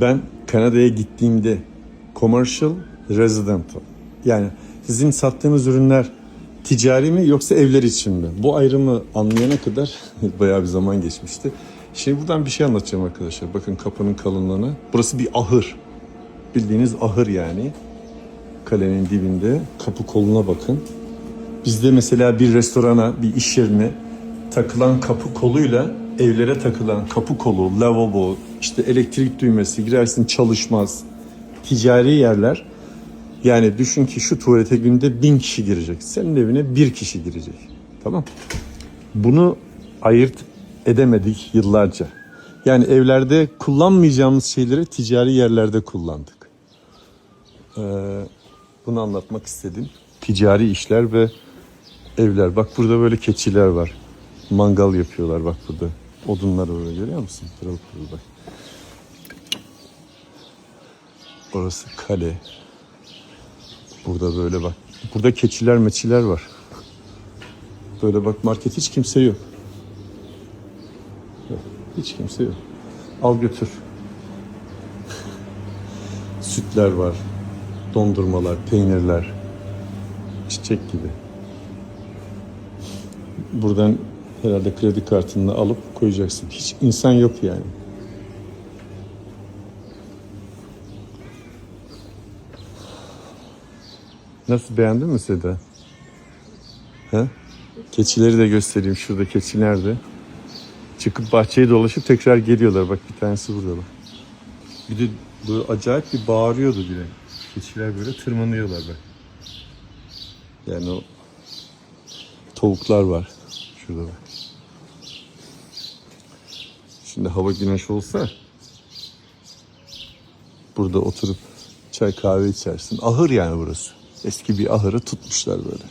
Ben Kanada'ya gittiğimde commercial, residential. Yani sizin sattığınız ürünler ticari mi yoksa evler için mi? Bu ayrımı anlayana kadar bayağı bir zaman geçmişti. Şimdi buradan bir şey anlatacağım arkadaşlar. Bakın kapının kalınlığını. Burası bir ahır. Bildiğiniz ahır yani. Kalenin dibinde. Kapı koluna bakın. Bizde mesela bir restorana, bir iş yerine takılan kapı koluyla evlere takılan kapı kolu, lavabo, işte elektrik düğmesi girersin çalışmaz. Ticari yerler. Yani düşün ki şu tuvalete günde bin kişi girecek. Senin evine bir kişi girecek. Tamam. Bunu ayırt edemedik yıllarca. Yani evlerde kullanmayacağımız şeyleri ticari yerlerde kullandık. Ee, bunu anlatmak istedim. Ticari işler ve evler. Bak burada böyle keçiler var. Mangal yapıyorlar bak burada. Odunlar öyle görüyor musun? Pırıl pırıl bak. Orası kale. Burada böyle bak. Burada keçiler meçiler var. Böyle bak market hiç kimse yok. Yok, Hiç kimse yok. Al götür. Sütler var. Dondurmalar, peynirler. Çiçek gibi. Buradan herhalde kredi kartını alıp koyacaksın. Hiç insan yok yani. Nasıl beğendin mi Seda? He? Keçileri de göstereyim. Şurada keçi nerede? Çıkıp bahçeyi dolaşıp tekrar geliyorlar. Bak bir tanesi burada bak. Bir de böyle acayip bir bağırıyordu bile. Keçiler böyle tırmanıyorlar bak. Yani o tavuklar var. Şurada bak. Şimdi hava güneş olsa burada oturup çay kahve içersin. Ahır yani burası. Eski bir ahırı tutmuşlar böyle.